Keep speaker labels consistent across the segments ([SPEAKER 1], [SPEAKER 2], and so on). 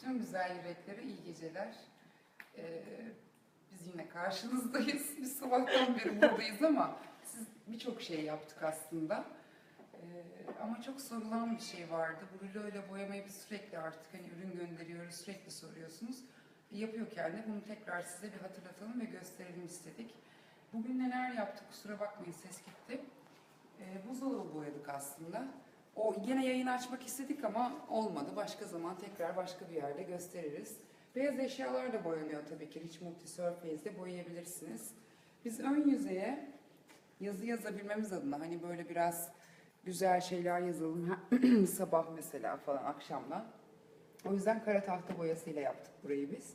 [SPEAKER 1] Tüm güzel yüreklere iyi geceler. Ee, biz yine karşınızdayız. Biz sabahtan beri buradayız ama siz birçok şey yaptık aslında. Ee, ama çok sorulan bir şey vardı. Bu rulo ile boyamayı biz sürekli artık hani ürün gönderiyoruz, sürekli soruyorsunuz. Yapıyorken de bunu tekrar size bir hatırlatalım ve gösterelim istedik. Bugün neler yaptık kusura bakmayın ses gitti. Ee, buzdolabı boyadık aslında. O yine yayın açmak istedik ama olmadı. Başka zaman tekrar başka bir yerde gösteririz. Beyaz eşyalar da boyanıyor tabii ki. Rich Multi Surface'de boyayabilirsiniz. Biz ön yüzeye yazı yazabilmemiz adına hani böyle biraz güzel şeyler yazalım sabah mesela falan akşamdan. O yüzden kara tahta boyasıyla yaptık burayı biz.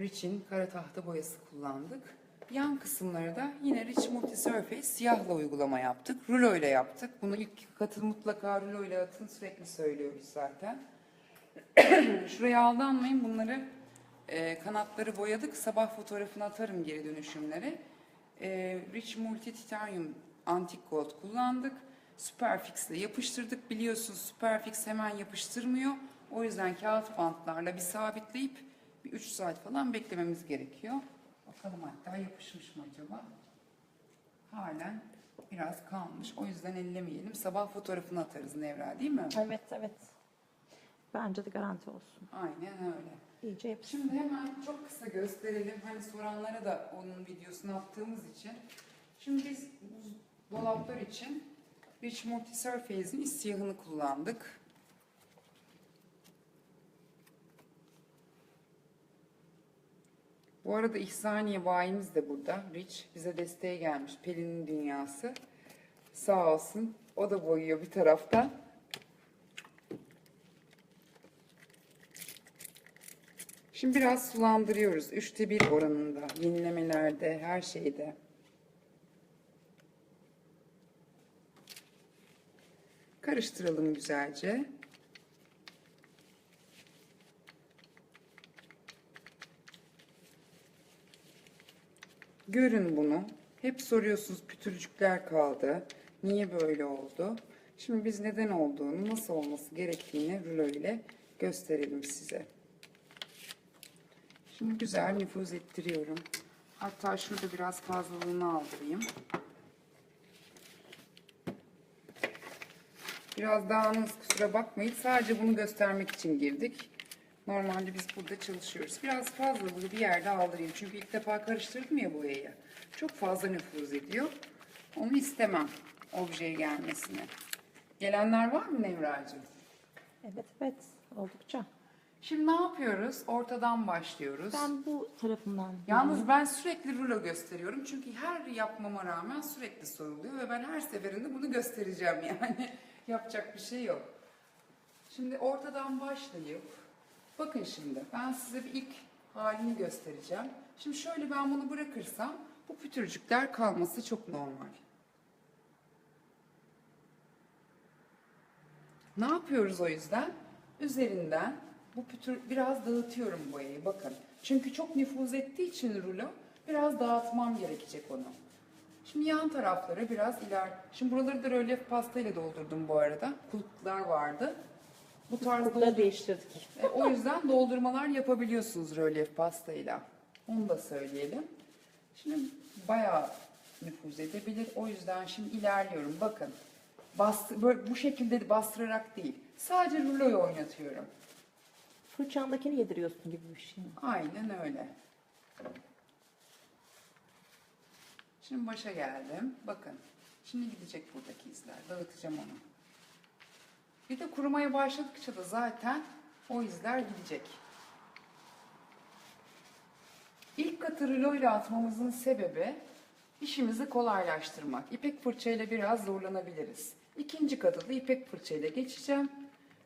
[SPEAKER 1] Rich'in kara tahta boyası kullandık. Yan kısımları da yine Rich Multi Surface siyahla uygulama yaptık. Rulo ile yaptık. Bunu ilk katı mutlaka rulo ile atın sürekli söylüyoruz zaten. Şuraya aldanmayın bunları e, kanatları boyadık. Sabah fotoğrafını atarım geri dönüşümleri. E, Rich Multi Titanium Antik Gold kullandık. Superfix ile yapıştırdık. Biliyorsunuz Superfix hemen yapıştırmıyor. O yüzden kağıt bantlarla bir sabitleyip bir 3 saat falan beklememiz gerekiyor. Bakalım hatta yapışmış mı acaba? Halen biraz kalmış. O yüzden ellemeyelim. Sabah fotoğrafını atarız Nevra değil mi?
[SPEAKER 2] Evet evet. Bence de garanti olsun.
[SPEAKER 1] Aynen öyle.
[SPEAKER 2] İyice yapışsın.
[SPEAKER 1] Şimdi hemen çok kısa gösterelim. Hani soranlara da onun videosunu attığımız için. Şimdi biz dolaplar için Rich Multi Surface'in iç siyahını kullandık. Bu arada İhsaniye bayimiz de burada. Rich bize desteğe gelmiş. Pelin'in dünyası. Sağ olsun. O da boyuyor bir taraftan. Şimdi biraz sulandırıyoruz. Üçte bir oranında. Yenilemelerde, her şeyde. Karıştıralım güzelce. Görün bunu. Hep soruyorsunuz pütürcükler kaldı. Niye böyle oldu? Şimdi biz neden olduğunu, nasıl olması gerektiğini rulo ile gösterelim size. Şimdi güzel nüfuz ettiriyorum. Hatta şurada biraz fazlalığını aldırayım. Biraz dağınız kusura bakmayın. Sadece bunu göstermek için girdik. Normalde biz burada çalışıyoruz. Biraz fazla bunu bir yerde aldırayım. Çünkü ilk defa karıştırdım ya boyayı. Çok fazla nüfuz ediyor. Onu istemem objeye gelmesini. Gelenler var mı Nevracığım?
[SPEAKER 2] Evet evet. Oldukça.
[SPEAKER 1] Şimdi ne yapıyoruz? Ortadan başlıyoruz.
[SPEAKER 2] Ben bu tarafından.
[SPEAKER 1] Yalnız ben sürekli rulo gösteriyorum. Çünkü her yapmama rağmen sürekli soruluyor ve ben her seferinde bunu göstereceğim yani. Yapacak bir şey yok. Şimdi ortadan başlayıp bakın şimdi ben size bir ilk halini göstereceğim. Şimdi şöyle ben bunu bırakırsam bu pütürcükler kalması çok normal. Ne yapıyoruz o yüzden? Üzerinden bu pütür biraz dağıtıyorum boyayı bakın. Çünkü çok nüfuz ettiği için rulo biraz dağıtmam gerekecek onu. Şimdi yan taraflara biraz iler. Şimdi buraları da rölyef pastayla doldurdum bu arada. Kulplar vardı. Bu tarz
[SPEAKER 2] Kurtları
[SPEAKER 1] doldur-
[SPEAKER 2] değiştirdik.
[SPEAKER 1] e, o yüzden doldurmalar yapabiliyorsunuz rölyef pastayla. Onu da söyleyelim. Şimdi bayağı nüfuz edebilir. O yüzden şimdi ilerliyorum. Bakın. Bastı, böyle bu şekilde bastırarak değil. Sadece ruloyu oynatıyorum.
[SPEAKER 2] Fırçandakini yediriyorsun gibi bir şey.
[SPEAKER 1] Aynen öyle. Şimdi başa geldim. Bakın. Şimdi gidecek buradaki izler. Dağıtacağım onu. Bir de kurumaya başladıkça da zaten o izler gidecek. İlk katı ruloyla atmamızın sebebi işimizi kolaylaştırmak. İpek fırçayla biraz zorlanabiliriz. İkinci katı da ipek fırçayla geçeceğim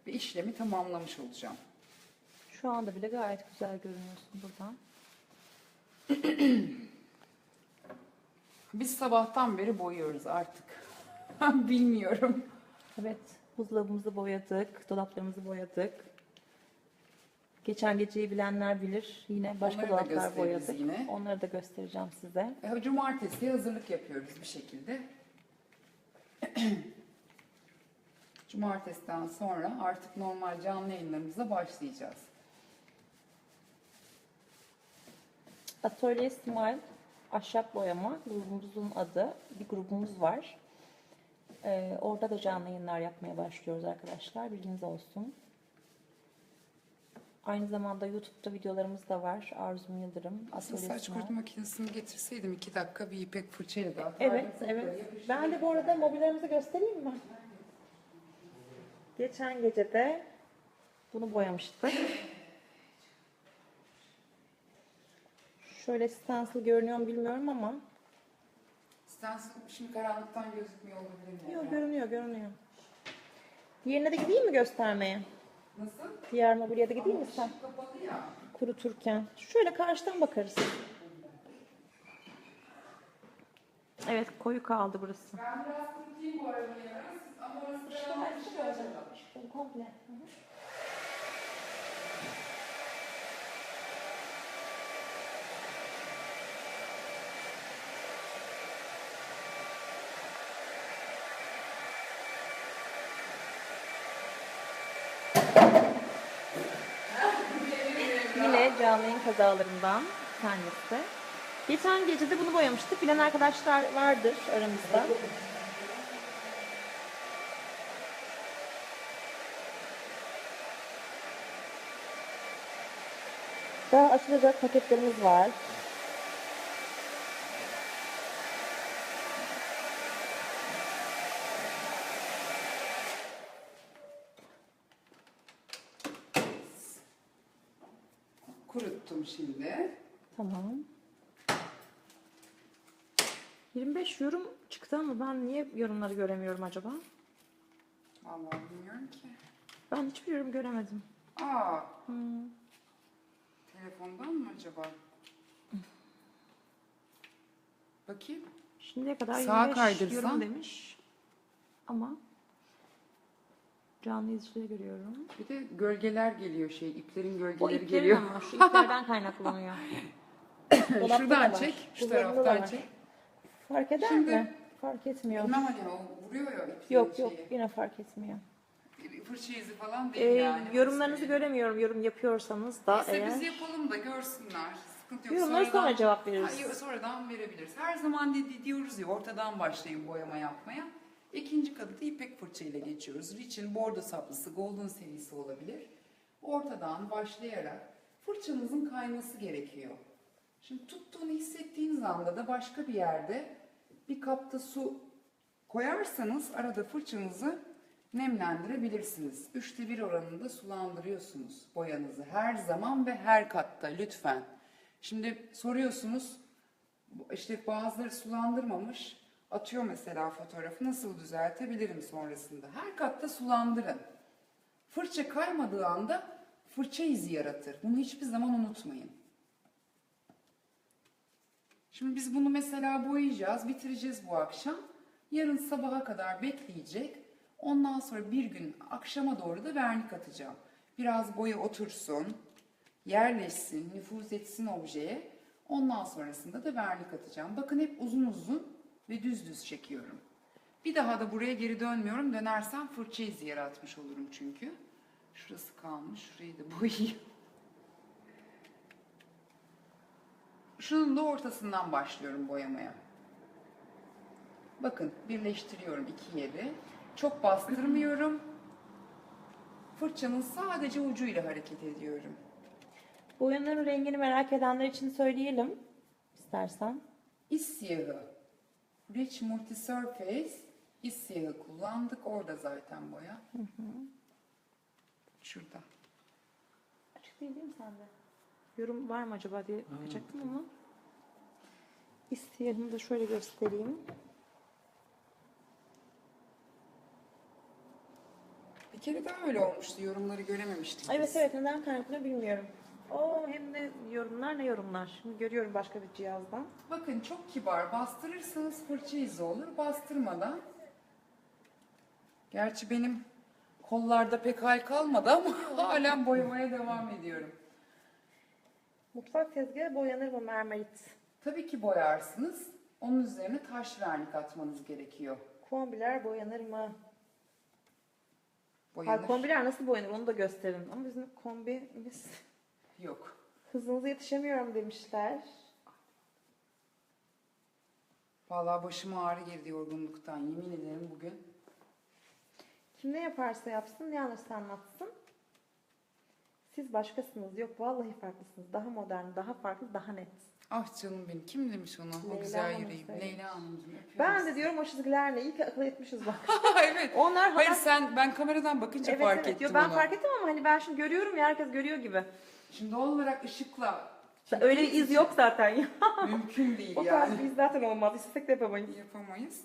[SPEAKER 1] ve işlemi tamamlamış olacağım.
[SPEAKER 2] Şu anda bile gayet güzel görünüyorsun buradan.
[SPEAKER 1] Biz sabahtan beri boyuyoruz artık. Bilmiyorum.
[SPEAKER 2] Evet. Buzdolabımızı boyadık. Dolaplarımızı boyadık. Geçen geceyi bilenler bilir. Yine başka
[SPEAKER 1] Onları da
[SPEAKER 2] dolaplar
[SPEAKER 1] gösteririz
[SPEAKER 2] boyadık.
[SPEAKER 1] yine.
[SPEAKER 2] Onları da göstereceğim size.
[SPEAKER 1] E, Cumartesi hazırlık yapıyoruz bir şekilde. Cumartesiden sonra artık normal canlı yayınlarımıza başlayacağız.
[SPEAKER 2] Atölye Smile ahşap boyama grubumuzun adı. Bir grubumuz var. Ee, orada da canlı yayınlar yapmaya başlıyoruz arkadaşlar. Bilginiz olsun. Aynı zamanda YouTube'da videolarımız da var. Arzum Yıldırım.
[SPEAKER 1] Aslında saç kurutma makinesini getirseydim iki dakika bir ipek fırçayla da.
[SPEAKER 2] Evet, evet. Ben de bu arada mobilyalarımızı göstereyim mi? Geçen gece de bunu boyamıştık. Şöyle stencil görünüyor mu bilmiyorum ama.
[SPEAKER 1] Stencil şimdi karanlıktan gözükmüyor olabilir mi?
[SPEAKER 2] Yok görünüyor, görünüyor. Diğerine de gideyim mi göstermeye?
[SPEAKER 1] Nasıl?
[SPEAKER 2] Diğer mobilyada gideyim mi sen?
[SPEAKER 1] Kapalı ya.
[SPEAKER 2] Kuruturken. Şöyle karşıdan bakarız. Evet, koyu kaldı burası.
[SPEAKER 1] Ben biraz kurutayım bu arabayı ama orası bir şey.
[SPEAKER 2] Komple. Yine canlı yayın kazalarından bir tanesi. Geçen gece de bunu boyamıştık. Bilen arkadaşlar vardır aramızda. Daha açılacak paketlerimiz var.
[SPEAKER 1] Kuruttum şimdi.
[SPEAKER 2] Tamam. 25 yorum çıktı ama ben niye yorumları göremiyorum acaba?
[SPEAKER 1] Vallahi bilmiyorum ki.
[SPEAKER 2] Ben hiçbir yorum göremedim.
[SPEAKER 1] Aa,
[SPEAKER 2] Hmm.
[SPEAKER 1] telefondan mı acaba? Bakayım.
[SPEAKER 2] Şimdiye kadar
[SPEAKER 1] Sağa
[SPEAKER 2] 25
[SPEAKER 1] kaydırsan.
[SPEAKER 2] yorum demiş. Ama canlı izleyicileri görüyorum.
[SPEAKER 1] Bir de gölgeler geliyor şey, iplerin
[SPEAKER 2] O
[SPEAKER 1] gölgeleri
[SPEAKER 2] iplerin
[SPEAKER 1] geliyor.
[SPEAKER 2] ama şu iplerden kaynaklanıyor. Dolapta da
[SPEAKER 1] Şuradan
[SPEAKER 2] var,
[SPEAKER 1] çek, şu
[SPEAKER 2] buzdolabında da
[SPEAKER 1] taraftan
[SPEAKER 2] var.
[SPEAKER 1] çek.
[SPEAKER 2] Fark eder
[SPEAKER 1] Şimdi-
[SPEAKER 2] mi? Fark etmiyor.
[SPEAKER 1] Bilmem hani o vuruyor ya iplerin
[SPEAKER 2] Yok yok
[SPEAKER 1] şeyi.
[SPEAKER 2] yine fark etmiyor.
[SPEAKER 1] Fırça izi falan değil
[SPEAKER 2] Ee,
[SPEAKER 1] yani.
[SPEAKER 2] yorumlarınızı göremiyorum. Yorum yapıyorsanız da
[SPEAKER 1] Neyse
[SPEAKER 2] eğer.
[SPEAKER 1] biz yapalım da görsünler. Sıkıntı yok.
[SPEAKER 2] Yorumları sonra
[SPEAKER 1] Sonradan-
[SPEAKER 2] cevap veririz.
[SPEAKER 1] Hayır, sonradan verebiliriz. Her zaman dedi, diyoruz ya ortadan başlayın boyama yapmaya. İkinci kadı da ipek fırça ile geçiyoruz. Rich'in bordo saplısı golden serisi olabilir. Ortadan başlayarak fırçanızın kayması gerekiyor. Şimdi tuttuğunu hissettiğiniz anda da başka bir yerde bir kapta su koyarsanız arada fırçanızı nemlendirebilirsiniz. Üçte bir oranında sulandırıyorsunuz boyanızı her zaman ve her katta lütfen. Şimdi soruyorsunuz işte bazıları sulandırmamış atıyor mesela fotoğrafı nasıl düzeltebilirim sonrasında. Her katta sulandırın. Fırça kaymadığı anda fırça izi yaratır. Bunu hiçbir zaman unutmayın. Şimdi biz bunu mesela boyayacağız, bitireceğiz bu akşam. Yarın sabaha kadar bekleyecek. Ondan sonra bir gün akşama doğru da vernik atacağım. Biraz boya otursun, yerleşsin, nüfuz etsin objeye. Ondan sonrasında da vernik atacağım. Bakın hep uzun uzun ve düz düz çekiyorum. Bir daha da buraya geri dönmüyorum. Dönersem fırça izi yaratmış olurum çünkü. Şurası kalmış. Şurayı da boyayayım. Şunun da ortasından başlıyorum boyamaya. Bakın birleştiriyorum iki yeri. Çok bastırmıyorum. Fırçanın sadece ucuyla hareket ediyorum.
[SPEAKER 2] Boyanın rengini merak edenler için söyleyelim. istersen.
[SPEAKER 1] İş siyahı. Rich Multisurface iş siyahı kullandık. Orada zaten boya. Şurada.
[SPEAKER 2] Açık değil değil mi sende? Yorum var mı acaba diye bakacaktım ama. İsteyelim de şöyle göstereyim.
[SPEAKER 1] Bir kere daha öyle olmuştu. Yorumları görememiştik.
[SPEAKER 2] Evet
[SPEAKER 1] biz.
[SPEAKER 2] evet neden kaynaklı bilmiyorum. Oo hem de yorumlar ne yorumlar. Şimdi görüyorum başka bir cihazdan.
[SPEAKER 1] Bakın çok kibar. Bastırırsanız fırça izi olur. Bastırmadan. Gerçi benim kollarda pek hal kalmadı ama halen boyamaya devam ediyorum.
[SPEAKER 2] Mutfak tezgahı boyanır mı mermerit?
[SPEAKER 1] Tabii ki boyarsınız. Onun üzerine taş vernik atmanız gerekiyor.
[SPEAKER 2] Kombiler boyanır mı?
[SPEAKER 1] boyanır.
[SPEAKER 2] Hayır, kombiler nasıl boyanır onu da gösterin. Ama bizim kombimiz
[SPEAKER 1] Yok.
[SPEAKER 2] hızınıza yetişemiyorum demişler.
[SPEAKER 1] Vallahi başıma ağrı girdi yorgunluktan. Yemin ederim bugün.
[SPEAKER 2] Kim ne yaparsa yapsın, ne anlarsa anlatsın. Siz başkasınız. Yok vallahi farklısınız. Daha modern, daha farklı, daha net.
[SPEAKER 1] Ah canım benim. Kim demiş onu? o
[SPEAKER 2] Leyla
[SPEAKER 1] güzel
[SPEAKER 2] Hanım
[SPEAKER 1] yüreğim.
[SPEAKER 2] söylemiş.
[SPEAKER 1] Leyla Hanımcığım.
[SPEAKER 2] Ben de diyorum o çizgiler ne? İyi ki akıl etmişiz bak.
[SPEAKER 1] evet.
[SPEAKER 2] Onlar
[SPEAKER 1] Hayır
[SPEAKER 2] haber-
[SPEAKER 1] sen ben kameradan bakınca
[SPEAKER 2] Evet,
[SPEAKER 1] fark
[SPEAKER 2] evet.
[SPEAKER 1] ettim
[SPEAKER 2] Yo, ben
[SPEAKER 1] onu.
[SPEAKER 2] fark ettim ama hani ben şimdi görüyorum ya herkes görüyor gibi.
[SPEAKER 1] Şimdi doğal olarak ışıkla
[SPEAKER 2] Öyle bir iz yok zaten ya.
[SPEAKER 1] mümkün değil
[SPEAKER 2] O tarz
[SPEAKER 1] yani.
[SPEAKER 2] bir iz zaten olmaz. İstesek de yapamayız.
[SPEAKER 1] Yapamayız.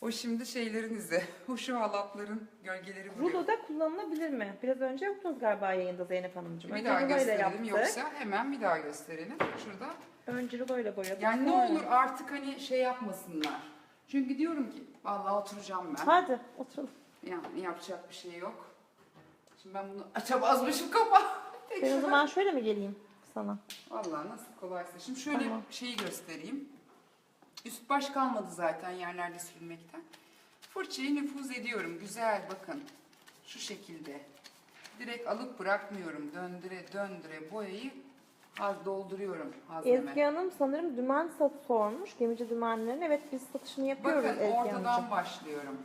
[SPEAKER 1] O şimdi şeylerin izi. O şu halatların gölgeleri vuruyor.
[SPEAKER 2] Rulo da kullanılabilir mi? Biraz önce yoktunuz galiba yayında Zeynep Hanımcığım.
[SPEAKER 1] Bir
[SPEAKER 2] Önce
[SPEAKER 1] daha
[SPEAKER 2] rulo ile
[SPEAKER 1] gösterelim
[SPEAKER 2] yaptık.
[SPEAKER 1] yoksa hemen bir daha gösterelim. Şurada.
[SPEAKER 2] Önce rulo ile boyadık.
[SPEAKER 1] Yani ne olur artık hani şey yapmasınlar. Çünkü diyorum ki vallahi oturacağım ben.
[SPEAKER 2] Hadi oturalım.
[SPEAKER 1] Yani yapacak bir şey yok. Şimdi ben bunu açamazmışım kapa.
[SPEAKER 2] Ben o zaman şöyle mi geleyim sana?
[SPEAKER 1] Vallahi nasıl kolaysa. Şimdi şöyle
[SPEAKER 2] Tamam.
[SPEAKER 1] şeyi göstereyim. Üst baş kalmadı zaten yerlerde sürülmekten. Fırçayı nüfuz ediyorum. Güzel bakın. Şu şekilde. Direkt alıp bırakmıyorum. Döndüre döndüre boyayı az dolduruyorum hazneme.
[SPEAKER 2] Ezgi Hanım sanırım dümen sat sormuş. Gemici dümenlerin. Evet biz satışını yapıyoruz
[SPEAKER 1] Bakın
[SPEAKER 2] Ezgi
[SPEAKER 1] ortadan
[SPEAKER 2] Hanımcığım.
[SPEAKER 1] başlıyorum.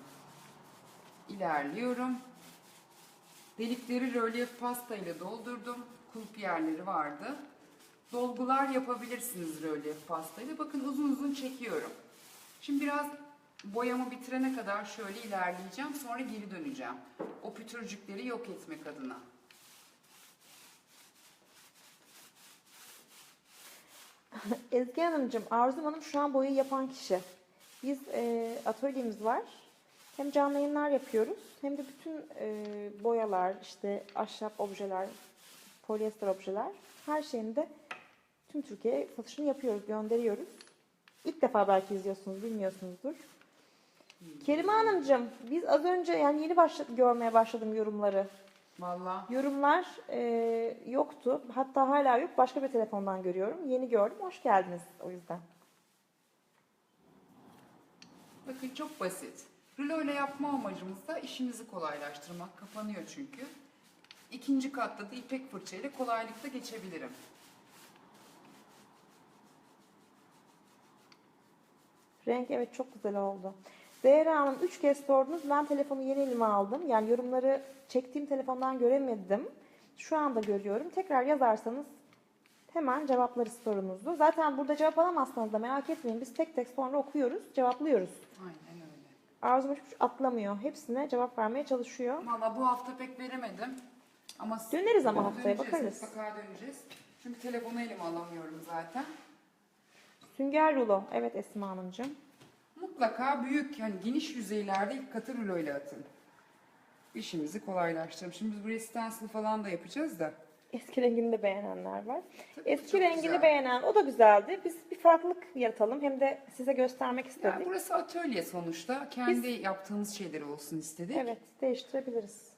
[SPEAKER 1] İlerliyorum. Delikleri rölyef pasta ile doldurdum. Kulp yerleri vardı. Dolgular yapabilirsiniz rölyef pastayla. Bakın uzun uzun çekiyorum. Şimdi biraz boyamı bitirene kadar şöyle ilerleyeceğim. Sonra geri döneceğim. O pütürcükleri yok etmek adına.
[SPEAKER 2] Ezgi Hanımcığım, Arzu Hanım şu an boyayı yapan kişi. Biz e, atölyemiz var. Hem canlı yayınlar yapıyoruz hem de bütün e, boyalar, işte ahşap objeler, polyester objeler her şeyini de tüm Türkiye'ye satışını yapıyoruz, gönderiyoruz. İlk defa belki izliyorsunuz, bilmiyorsunuzdur. Kerime Hanımcığım, biz az önce yani yeni başla- görmeye başladım yorumları.
[SPEAKER 1] Vallahi
[SPEAKER 2] Yorumlar e, yoktu. Hatta hala yok. Başka bir telefondan görüyorum. Yeni gördüm. Hoş geldiniz o yüzden.
[SPEAKER 1] Bakın çok basit. Rulo ile yapma amacımız da işimizi kolaylaştırmak. Kapanıyor çünkü. İkinci katta da ipek fırça ile kolaylıkla geçebilirim.
[SPEAKER 2] Renk evet çok güzel oldu. Zehra Hanım 3 kez sordunuz. Ben telefonu yeni elime aldım. Yani yorumları çektiğim telefondan göremedim. Şu anda görüyorum. Tekrar yazarsanız hemen cevaplarız sorunuzu. Zaten burada cevap alamazsanız da merak etmeyin. Biz tek tek sonra okuyoruz, cevaplıyoruz.
[SPEAKER 1] Aynen öyle.
[SPEAKER 2] Arzum hiç atlamıyor. Hepsine cevap vermeye çalışıyor.
[SPEAKER 1] Valla bu hafta pek veremedim. Ama
[SPEAKER 2] Döneriz ama haftaya,
[SPEAKER 1] döneceğiz,
[SPEAKER 2] bakarız.
[SPEAKER 1] Mutlaka döneceğiz. Çünkü telefonu elime alamıyorum zaten.
[SPEAKER 2] Sünger rulo. Evet Esma Hanımcığım.
[SPEAKER 1] Mutlaka büyük yani geniş yüzeylerde ilk katı rulo ile atın. İşimizi kolaylaştıralım. Şimdi biz buraya stencil falan da yapacağız da.
[SPEAKER 2] Eski rengini de beğenenler var.
[SPEAKER 1] Tabii
[SPEAKER 2] Eski
[SPEAKER 1] çok
[SPEAKER 2] rengini
[SPEAKER 1] güzel.
[SPEAKER 2] beğenen o da güzeldi. Biz bir farklılık yaratalım hem de size göstermek istedik.
[SPEAKER 1] Yani burası atölye sonuçta. Kendi yaptığımız şeyler olsun istedik.
[SPEAKER 2] Evet değiştirebiliriz.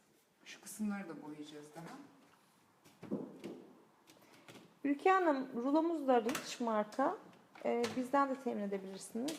[SPEAKER 1] Şu kısımları da boyayacağız daha.
[SPEAKER 2] Ülke Hanım rulomuz da Rich marka. Ee, bizden de temin edebilirsiniz.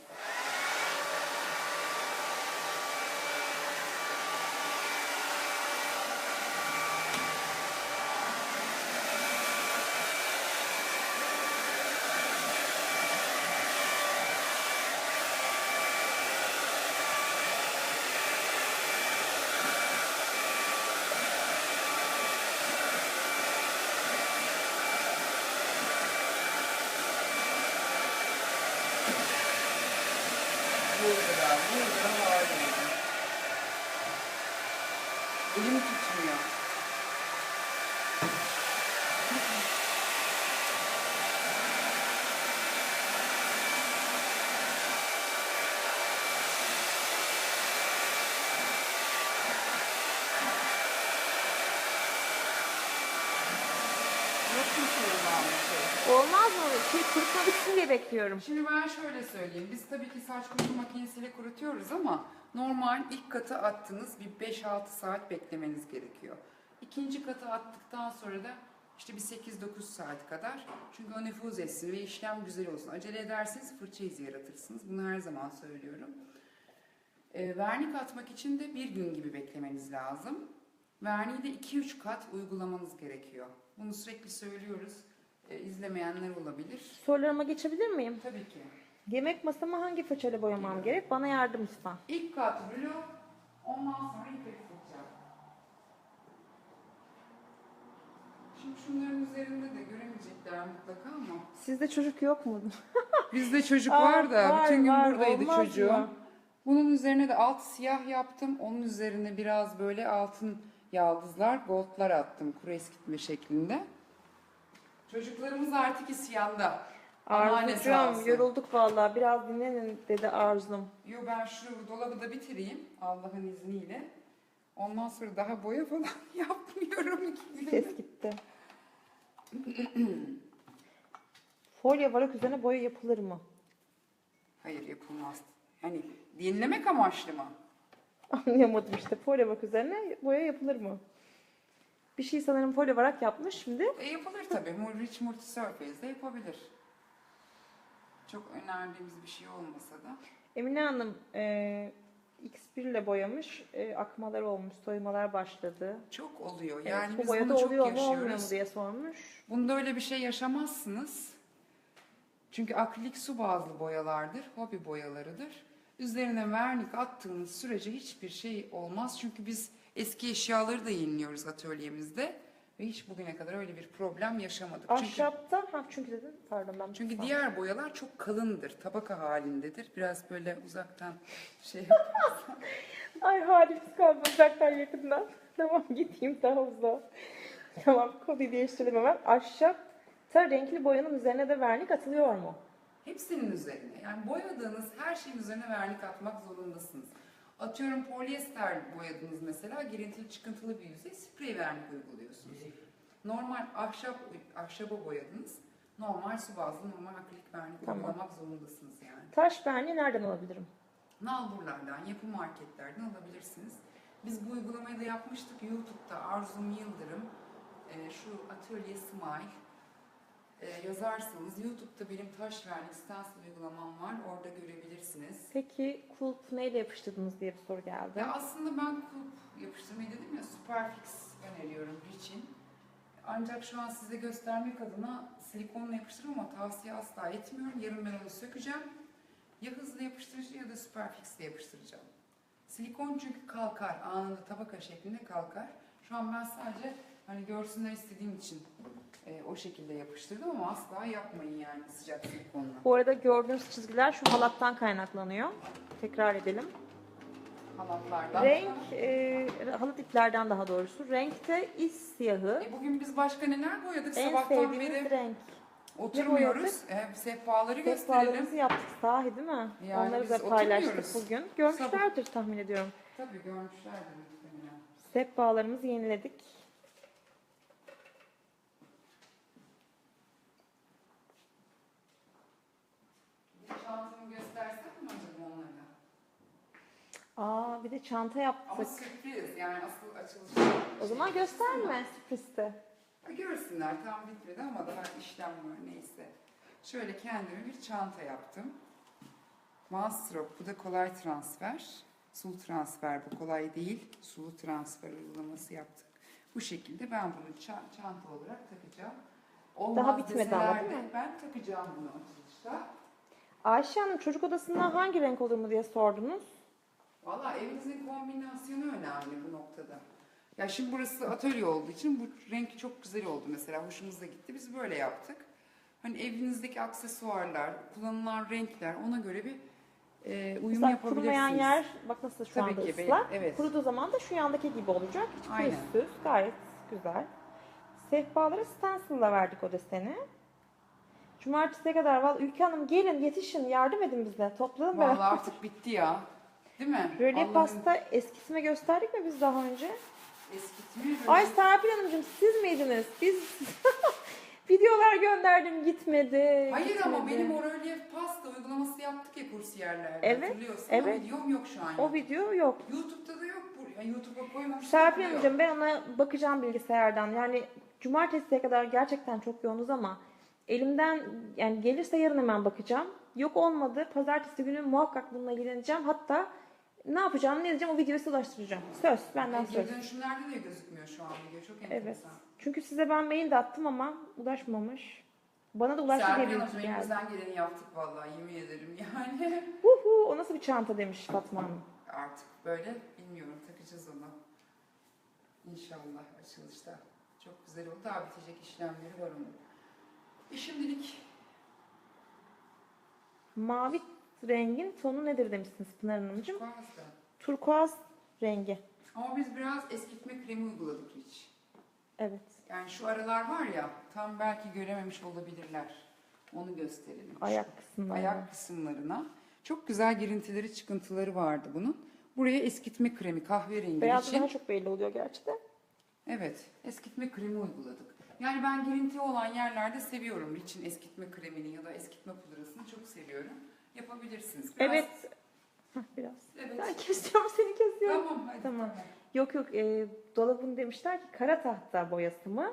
[SPEAKER 1] Burada, burada var dedim. Elim şey?
[SPEAKER 2] Olmaz mı? Şey kurutma bitsin diye bekliyorum.
[SPEAKER 1] Şimdi ben şöyle söyleyeyim. Biz tabii ki saç kurutma makinesiyle kurutuyoruz ama normal ilk katı attınız bir 5-6 saat beklemeniz gerekiyor. İkinci katı attıktan sonra da işte bir 8-9 saat kadar. Çünkü o nüfuz etsin ve işlem güzel olsun. Acele ederseniz fırça izi yaratırsınız. Bunu her zaman söylüyorum. E, vernik atmak için de bir gün gibi beklemeniz lazım. Verniği de 2-3 kat uygulamanız gerekiyor. Bunu sürekli söylüyoruz. E, izlemeyenler olabilir.
[SPEAKER 2] Sorularıma geçebilir miyim?
[SPEAKER 1] Tabii ki.
[SPEAKER 2] Yemek masamı hangi fırçayla boyamam gerek? Bana yardım lütfen.
[SPEAKER 1] İlk kat rulo, ondan sonra ipek fırça. Şimdi şunların üzerinde de göremeyecekler mutlaka ama.
[SPEAKER 2] Sizde çocuk yok mu?
[SPEAKER 1] Bizde çocuk
[SPEAKER 2] Aa,
[SPEAKER 1] var da
[SPEAKER 2] var,
[SPEAKER 1] bütün gün
[SPEAKER 2] var.
[SPEAKER 1] buradaydı
[SPEAKER 2] Olmaz mı?
[SPEAKER 1] Bunun üzerine de alt siyah yaptım. Onun üzerine biraz böyle altın yaldızlar, goldlar attım kuru eskitme şeklinde. Çocuklarımız artık isyanda. Sağ
[SPEAKER 2] Arzucuğum
[SPEAKER 1] olsun.
[SPEAKER 2] yorulduk vallahi. Biraz dinlenin dedi Arzum.
[SPEAKER 1] Yo ben şu dolabı da bitireyim Allah'ın izniyle. Ondan sonra daha boya falan yapmıyorum.
[SPEAKER 2] Ses gitti. Folyo varak üzerine boya yapılır mı?
[SPEAKER 1] Hayır yapılmaz. Yani dinlemek amaçlı mı?
[SPEAKER 2] Anlayamadım işte. Folyo varak üzerine boya yapılır mı? Bir şey sanırım folyo varak yapmış şimdi.
[SPEAKER 1] E yapılır tabii. Rich Multi Surface de yapabilir. Çok önerdiğimiz bir şey olmasa da.
[SPEAKER 2] Emine Hanım e, X1 ile boyamış. E, akmalar olmuş, soymalar başladı.
[SPEAKER 1] Çok oluyor.
[SPEAKER 2] Evet,
[SPEAKER 1] Yani
[SPEAKER 2] bu
[SPEAKER 1] biz
[SPEAKER 2] boyada
[SPEAKER 1] bunu çok
[SPEAKER 2] oluyor mu olmuyor mu
[SPEAKER 1] yaşıyoruz.
[SPEAKER 2] diye sormuş.
[SPEAKER 1] Bunda öyle bir şey yaşamazsınız. Çünkü akrilik su bazlı boyalardır, hobi boyalarıdır. Üzerine vernik attığınız sürece hiçbir şey olmaz. Çünkü biz eski eşyaları da yeniliyoruz atölyemizde. Ve hiç bugüne kadar öyle bir problem yaşamadık. Çünkü,
[SPEAKER 2] Ahşaptan, ha çünkü dedim, pardon ben
[SPEAKER 1] çünkü
[SPEAKER 2] kısaldım.
[SPEAKER 1] diğer boyalar çok kalındır, tabaka halindedir. Biraz böyle uzaktan şey
[SPEAKER 2] Ay halimiz kaldı uzaktan yakından. Tamam gideyim daha uzağa. Tamam konuyu değiştirdim hemen. Ahşapta renkli boyanın üzerine de vernik atılıyor mu?
[SPEAKER 1] Hepsinin üzerine. Yani boyadığınız her şeyin üzerine vernik atmak zorundasınız. Atıyorum polyester boyadınız mesela, girintili çıkıntılı bir yüzey sprey vernik uyguluyorsunuz. Normal ahşap ahşaba boyadınız, normal su bazlı normal akrilik vernik
[SPEAKER 2] Tamam.
[SPEAKER 1] uygulamak zorundasınız yani.
[SPEAKER 2] Taş verniği nereden alabilirim?
[SPEAKER 1] Nalburlardan, yapı marketlerden alabilirsiniz. Biz bu uygulamayı da yapmıştık YouTube'da Arzum Yıldırım, e, şu Atölye Smile e, yazarsanız YouTube'da benim taş vernik stencil uygulamam var. Orada görebilirsiniz.
[SPEAKER 2] Peki kulp neyle yapıştırdınız diye bir soru geldi.
[SPEAKER 1] Ya aslında ben kulp yapıştırmayı dedim ya Superfix öneriyorum için. Ancak şu an size göstermek adına silikonla yapıştırıyorum ama tavsiye asla etmiyorum. Yarın ben onu sökeceğim. Ya hızlı yapıştırıcı ya da Superfix ile yapıştıracağım. Silikon çünkü kalkar. Anında tabaka şeklinde kalkar. Şu an ben sadece hani görsünler istediğim için e, o şekilde yapıştırdım ama asla yapmayın yani sıcak silikonla.
[SPEAKER 2] Bu arada gördüğünüz çizgiler şu halattan kaynaklanıyor. Tekrar edelim.
[SPEAKER 1] Halatlardan.
[SPEAKER 2] Renk, e, halat iplerden daha doğrusu. Renkte is siyahı.
[SPEAKER 1] E, bugün biz başka neler boyadık
[SPEAKER 2] En
[SPEAKER 1] sabahtan
[SPEAKER 2] sevdiğimiz
[SPEAKER 1] beri?
[SPEAKER 2] renk.
[SPEAKER 1] Oturmuyoruz. E, sehpaları gösterelim.
[SPEAKER 2] Sehpalarımızı yaptık sahi değil mi?
[SPEAKER 1] Yani
[SPEAKER 2] Onları
[SPEAKER 1] biz
[SPEAKER 2] da paylaştık
[SPEAKER 1] oturmuyoruz.
[SPEAKER 2] bugün. Görmüşlerdir tahmin ediyorum.
[SPEAKER 1] Tabii görmüşlerdir muhtemelen.
[SPEAKER 2] Sehpalarımızı yeniledik.
[SPEAKER 1] Çantamı göstersem mi acaba onlara?
[SPEAKER 2] Aa bir de çanta
[SPEAKER 1] Ama
[SPEAKER 2] yaptık.
[SPEAKER 1] sürpriz yani asıl açılışı.
[SPEAKER 2] O zaman gösterme sürprizde.
[SPEAKER 1] Ha, Görsünler tam bitmedi ama daha işlem var neyse. Şöyle kendime bir çanta yaptım. Mastrop bu da kolay transfer. Sulu transfer bu kolay değil. Sulu transfer uygulaması yaptık. Bu şekilde ben bunu ça- çanta olarak takacağım. Olmaz
[SPEAKER 2] Daha bitmedi ama
[SPEAKER 1] deseler
[SPEAKER 2] değil
[SPEAKER 1] de
[SPEAKER 2] mi?
[SPEAKER 1] Ben takacağım bunu açılışta.
[SPEAKER 2] Ayşe Hanım çocuk odasında hangi renk olur mu diye sordunuz.
[SPEAKER 1] Valla evinizin kombinasyonu önemli bu noktada. Ya şimdi burası atölye olduğu için bu renk çok güzel oldu mesela. Hoşumuza gitti. Biz böyle yaptık. Hani evinizdeki aksesuarlar, kullanılan renkler ona göre bir e, uyum
[SPEAKER 2] Mesela
[SPEAKER 1] yapabilirsiniz.
[SPEAKER 2] kurumayan yer bak nasıl şu
[SPEAKER 1] Tabii
[SPEAKER 2] anda
[SPEAKER 1] ki,
[SPEAKER 2] ıslak.
[SPEAKER 1] evet.
[SPEAKER 2] Kuruduğu zaman da şu yandaki gibi olacak. Hiç
[SPEAKER 1] Aynen.
[SPEAKER 2] pürüzsüz. Gayet güzel. Sehpaları stencil'la verdik o deseni. Cumartesiye kadar vallahi Ülke Hanım gelin yetişin yardım edin bize. Toplayalım
[SPEAKER 1] Vallahi
[SPEAKER 2] beraber.
[SPEAKER 1] artık bitti ya. Değil mi?
[SPEAKER 2] Rölyef
[SPEAKER 1] Allah'ın
[SPEAKER 2] pasta eskisini gösterdik mi biz daha önce?
[SPEAKER 1] Eskitmiyor.
[SPEAKER 2] Ay Serpil Hanımcığım siz miydiniz? Biz videolar gönderdim gitmedi.
[SPEAKER 1] Hayır ama
[SPEAKER 2] gitmedi.
[SPEAKER 1] benim o rölyef pasta uygulaması yaptık ya kursiyerlerde.
[SPEAKER 2] Evet,
[SPEAKER 1] Hatırlıyorsun.
[SPEAKER 2] evet.
[SPEAKER 1] O videom yok şu an.
[SPEAKER 2] O video yok.
[SPEAKER 1] YouTube'da da yok. Bu- Yani YouTube'a koymamışlar.
[SPEAKER 2] Serpil. Hanımcığım ben ona bakacağım bilgisayardan. Yani cumartesiye kadar gerçekten çok yoğunuz ama elimden yani gelirse yarın hemen bakacağım. Yok olmadı. Pazartesi günü muhakkak bununla ilgileneceğim. Hatta ne yapacağım, ne edeceğim o videoyu size ulaştıracağım. Söz, benden
[SPEAKER 1] Geri
[SPEAKER 2] söz.
[SPEAKER 1] dönüşümlerde de gözükmüyor şu an video. Çok
[SPEAKER 2] Evet.
[SPEAKER 1] enteresan.
[SPEAKER 2] Çünkü size ben mail de attım ama ulaşmamış. Bana da ulaştı diye
[SPEAKER 1] Serpil
[SPEAKER 2] bir geldi.
[SPEAKER 1] elimizden geleni yaptık vallahi yemin ederim yani.
[SPEAKER 2] Huhu, o nasıl bir çanta demiş Fatma Hanım.
[SPEAKER 1] Artık böyle bilmiyorum takacağız onu. İnşallah açılışta. Çok güzel oldu. Daha bitecek işlemleri var onun. E şimdilik
[SPEAKER 2] Mavi rengin tonu nedir demişsiniz Pınar Hanımcığım.
[SPEAKER 1] fazla.
[SPEAKER 2] Turkuaz rengi.
[SPEAKER 1] Ama biz biraz eskitme kremi uyguladık hiç.
[SPEAKER 2] Evet.
[SPEAKER 1] Yani şu aralar var ya tam belki görememiş olabilirler. Onu gösterelim.
[SPEAKER 2] Ayak kısmında.
[SPEAKER 1] ayak kısımlarına. Çok güzel girintileri, çıkıntıları vardı bunun. Buraya eskitme kremi kahverengi
[SPEAKER 2] Beyazda
[SPEAKER 1] için.
[SPEAKER 2] daha çok belli oluyor gerçi de.
[SPEAKER 1] Evet, eskitme kremi uyguladık. Yani ben girinti olan yerlerde seviyorum. Rich'in eskitme kremini ya da eskitme pudrasını çok seviyorum. Yapabilirsiniz. Biraz-
[SPEAKER 2] Evet. Hah, biraz.
[SPEAKER 1] Evet.
[SPEAKER 2] Ben kesiyorum seni kesiyorum.
[SPEAKER 1] Tamam, hadi.
[SPEAKER 2] Tamam. Yok yok e, dolabın demişler ki kara tahta boyası mı?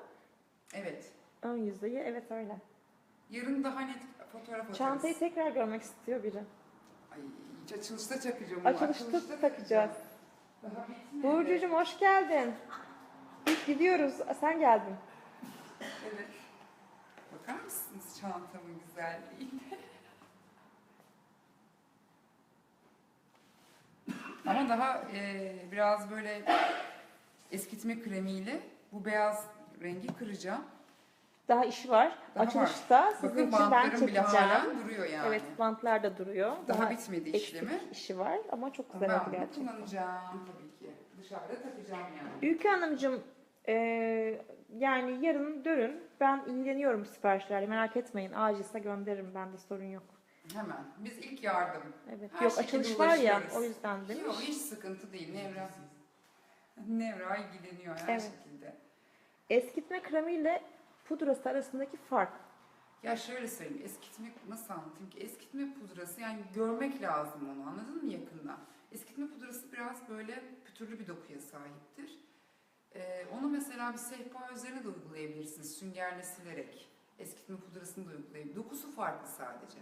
[SPEAKER 1] Evet.
[SPEAKER 2] Ön yüzeyi evet öyle.
[SPEAKER 1] Yarın daha net fotoğraf atarız.
[SPEAKER 2] Çantayı tekrar görmek istiyor biri.
[SPEAKER 1] Ay, hiç açılışta çakacağım. onu.
[SPEAKER 2] Açılışta takacağız. Burcucuğum hoş geldin. Biz gidiyoruz. Sen geldin.
[SPEAKER 1] Evet. Bakar mısınız çantamın güzelliğine? Ama daha e, biraz böyle eskitme kremiyle bu beyaz rengi kıracağım.
[SPEAKER 2] Daha işi var.
[SPEAKER 1] Daha
[SPEAKER 2] Açılışta sizin
[SPEAKER 1] Bakın
[SPEAKER 2] için ben
[SPEAKER 1] bantlarım bile hala
[SPEAKER 2] çekeceğim.
[SPEAKER 1] duruyor yani.
[SPEAKER 2] Evet bantlar da duruyor.
[SPEAKER 1] Daha, bitmedi
[SPEAKER 2] eksik
[SPEAKER 1] işlemi.
[SPEAKER 2] işi var ama çok
[SPEAKER 1] Ama
[SPEAKER 2] güzel
[SPEAKER 1] ben
[SPEAKER 2] oldu
[SPEAKER 1] bunu
[SPEAKER 2] gerçekten.
[SPEAKER 1] kullanacağım tabii ki. Dışarıda takacağım yani.
[SPEAKER 2] Ülke Hanımcığım eee, yani yarın dönün. Ben ilgileniyorum siparişlerle. Merak etmeyin. Acilse gönderirim. Bende sorun yok.
[SPEAKER 1] Hemen. Biz ilk yardım.
[SPEAKER 2] Evet.
[SPEAKER 1] Her
[SPEAKER 2] yok açılış var ya o yüzden demiş.
[SPEAKER 1] Yok hiç sıkıntı değil. Nevra. Nevra ilgileniyor her
[SPEAKER 2] Evet.
[SPEAKER 1] şekilde.
[SPEAKER 2] Eskitme kremiyle pudrası arasındaki fark.
[SPEAKER 1] Ya şöyle söyleyeyim, eskitme nasıl anlatayım ki? Eskitme pudrası yani görmek lazım onu anladın mı yakından? Eskitme pudrası biraz böyle pütürlü bir dokuya sahiptir. Ee, onu mesela bir sehpa üzerine de uygulayabilirsiniz süngerle silerek. Eskitme pudrasını da uygulayabilirsiniz. Dokusu farklı sadece.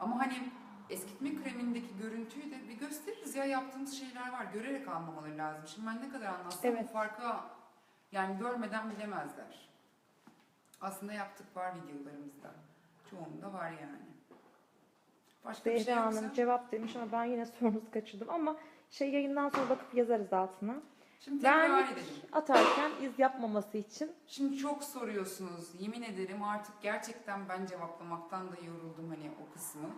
[SPEAKER 1] Ama hani eskitme kremindeki görüntüyü de bir gösteririz ya yaptığımız şeyler var. Görerek anlamaları lazım. Şimdi ben ne kadar anlatsam
[SPEAKER 2] Evet.
[SPEAKER 1] o farkı yani görmeden bilemezler. Aslında yaptık var videolarımızda. Çoğunda var yani. Başka bir şey
[SPEAKER 2] Zehra
[SPEAKER 1] yoksa.
[SPEAKER 2] Hanım cevap demiş ama ben yine sorunuzu kaçırdım ama şey yayından sonra bakıp yazarız altına.
[SPEAKER 1] Şimdi tekrar
[SPEAKER 2] Vernik
[SPEAKER 1] edelim.
[SPEAKER 2] atarken iz yapmaması için
[SPEAKER 1] Şimdi çok soruyorsunuz. Yemin ederim artık gerçekten ben cevaplamaktan da yoruldum hani o kısmı.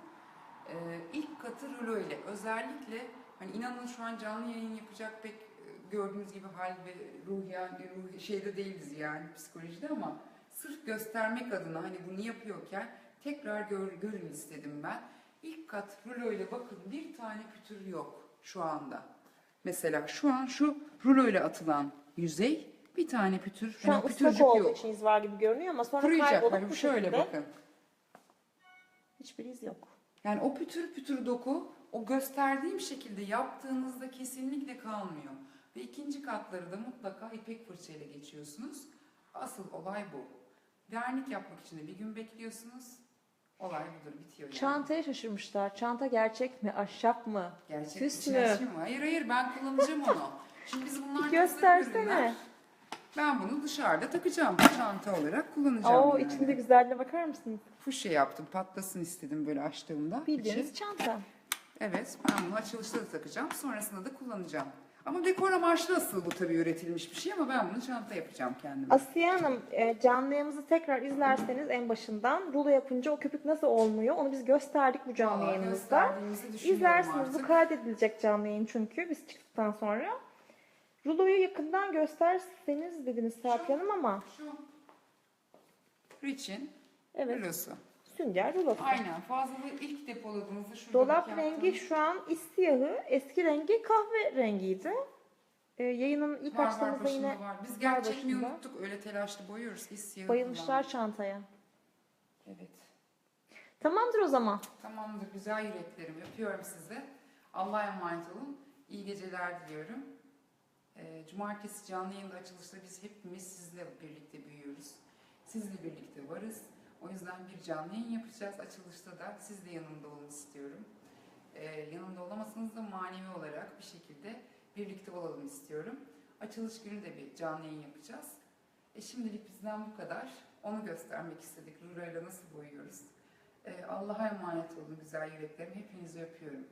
[SPEAKER 1] Ee, ilk katı rulo ile özellikle hani inanın şu an canlı yayın yapacak pek e, gördüğünüz gibi hal ve ruh yani ruh şeyde değiliz yani psikolojide ama sırf göstermek adına hani bunu yapıyorken tekrar gör, görün istedim ben. İlk kat rulo ile bakın bir tane pütür yok şu anda. Mesela şu an şu rulo ile atılan yüzey bir tane pütür,
[SPEAKER 2] şu an
[SPEAKER 1] yani
[SPEAKER 2] ıslak olduğu
[SPEAKER 1] yok.
[SPEAKER 2] için iz var gibi görünüyor ama sonra
[SPEAKER 1] Kuruyacak
[SPEAKER 2] kaybolup bu
[SPEAKER 1] şöyle
[SPEAKER 2] şekilde
[SPEAKER 1] bakın.
[SPEAKER 2] hiçbir iz yok.
[SPEAKER 1] Yani o pütür pütür doku o gösterdiğim şekilde yaptığınızda kesinlikle kalmıyor. Ve ikinci katları da mutlaka ipek fırçayla geçiyorsunuz. Asıl olay bu. Vernik yapmak için de bir gün bekliyorsunuz. Olay budur bitiyor yani.
[SPEAKER 2] Çantaya şaşırmışlar. Çanta gerçek mi? Ahşap mı?
[SPEAKER 1] Gerçek
[SPEAKER 2] süs mü?
[SPEAKER 1] mi? Hayır hayır ben kullanacağım onu. Şimdi biz bunlar
[SPEAKER 2] göstersene.
[SPEAKER 1] ürünler. Ben bunu dışarıda takacağım. Çanta olarak kullanacağım.
[SPEAKER 2] Oo
[SPEAKER 1] yani.
[SPEAKER 2] içinde güzelliğine bakar mısınız?
[SPEAKER 1] Fuşya yaptım. Patlasın istedim böyle açtığımda.
[SPEAKER 2] Bildiğiniz
[SPEAKER 1] içi.
[SPEAKER 2] çanta.
[SPEAKER 1] Evet, ben bunu açılışta da takacağım. Sonrasında da kullanacağım. Ama dekor amaçlı asıl bu tabii üretilmiş bir şey ama ben bunu çanta yapacağım kendime.
[SPEAKER 2] Asiye Hanım e, canlı yayımızı tekrar izlerseniz en başından rulo yapınca o köpük nasıl olmuyor onu biz gösterdik bu canlı
[SPEAKER 1] Vallahi
[SPEAKER 2] yayınımızda.
[SPEAKER 1] gösterdiğinizi düşünüyorum
[SPEAKER 2] İzlersiniz bu
[SPEAKER 1] artık.
[SPEAKER 2] kaydedilecek canlı yayın çünkü biz çıktıktan sonra. Ruloyu yakından gösterseniz dediniz Serpil Hanım ama
[SPEAKER 1] Şu Rich'in
[SPEAKER 2] evet
[SPEAKER 1] rulosu.
[SPEAKER 2] Sünger rulosu.
[SPEAKER 1] Aynen fazlalığı ilk depoladığınızda şurada
[SPEAKER 2] Dolap rengi şu an istiyahı, eski rengi kahve rengiydi. E, yayının ilk
[SPEAKER 1] var var
[SPEAKER 2] açtığımızda
[SPEAKER 1] başında
[SPEAKER 2] yine
[SPEAKER 1] var. Biz
[SPEAKER 2] başında.
[SPEAKER 1] unuttuk. Öyle telaşlı boyuyoruz ki siyahı
[SPEAKER 2] bayılmışlar çantaya.
[SPEAKER 1] Evet.
[SPEAKER 2] Tamamdır o zaman.
[SPEAKER 1] Tamamdır güzel yüreklerim. Öpüyorum sizi. Allah'a emanet olun. İyi geceler diliyorum. Ee, Cumartesi canlı yayında açılışta biz hepimiz sizle birlikte büyüyoruz. Sizle birlikte varız. O yüzden bir canlı yayın yapacağız. Açılışta da siz de yanımda olun istiyorum. e, yanımda olamasanız da manevi olarak bir şekilde birlikte olalım istiyorum. Açılış günü de bir canlı yayın yapacağız. E şimdilik bizden bu kadar. Onu göstermek istedik. Rurayla nasıl boyuyoruz. E, Allah'a emanet olun güzel yüreklerim. Hepinizi öpüyorum.